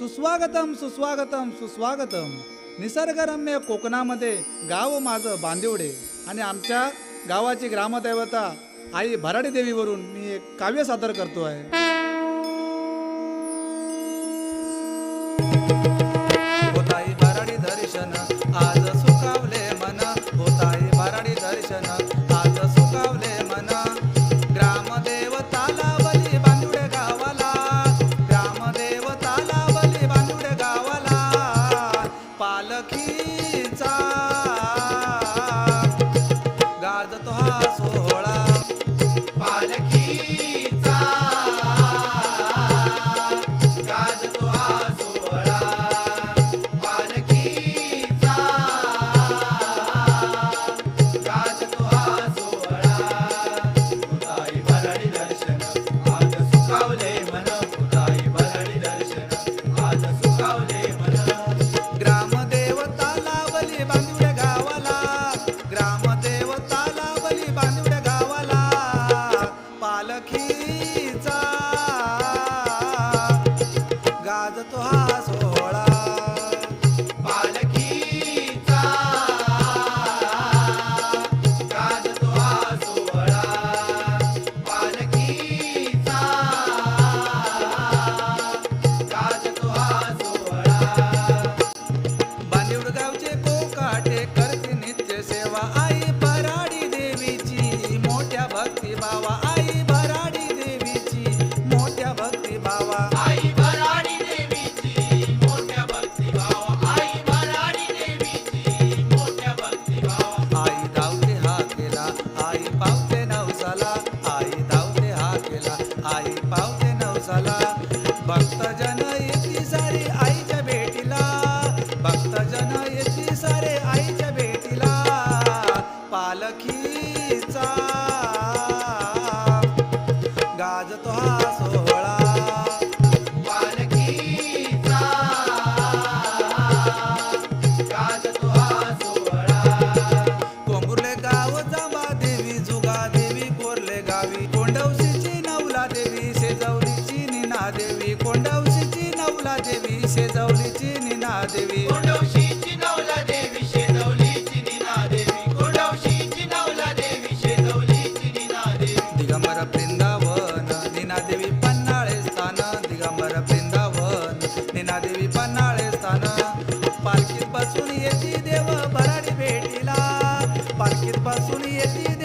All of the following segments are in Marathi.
सुस्वागतम सुस्वागतम सुस्वागतम. निसर्गरम्य कोकणामध्ये गाव माझं बांदिवडे आणि आमच्या गावाची ग्रामदैवता आई भराडी देवीवरून मी एक काव्य सादर करतो आहे देवी शेजवलीची निना देवी. कोडवशीची नवला देवी शेजवलीची निना देवी. कोडवशीची नवला वृंदावन निना देवी स्थान. दिगंबर वृंदावन निना पन्हाळे स्थान. पालखीत बसून येते देव भराडी भेटीला. पालखीत बसून येते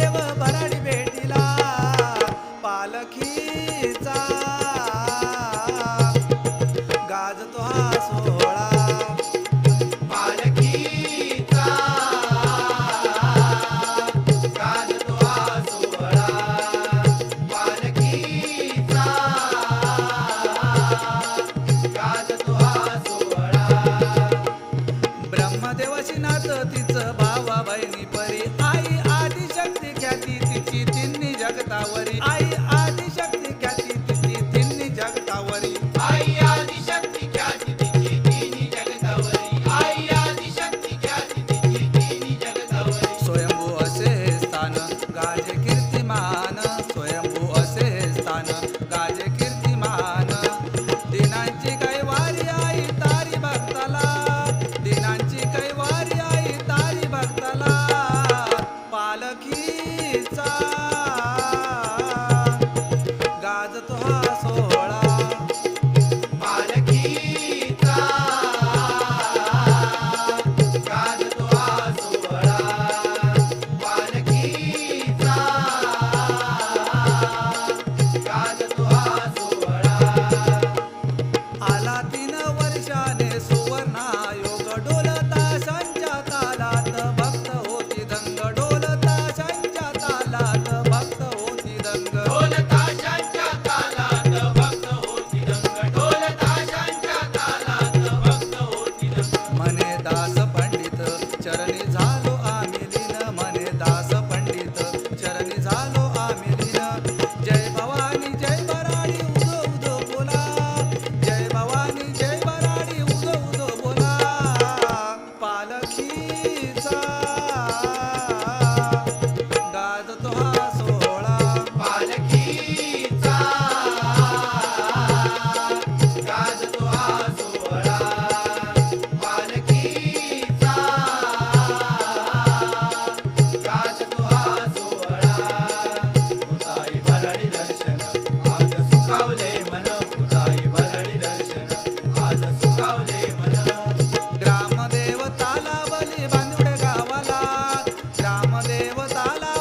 la la